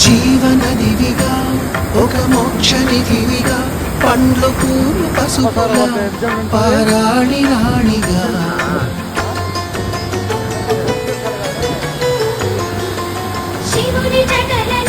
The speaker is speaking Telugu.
జీవన దివిగా ఒక మోక్ష పండ్లు పూలు పసుపుగా పరాణి రాణిగా. శివుని జగన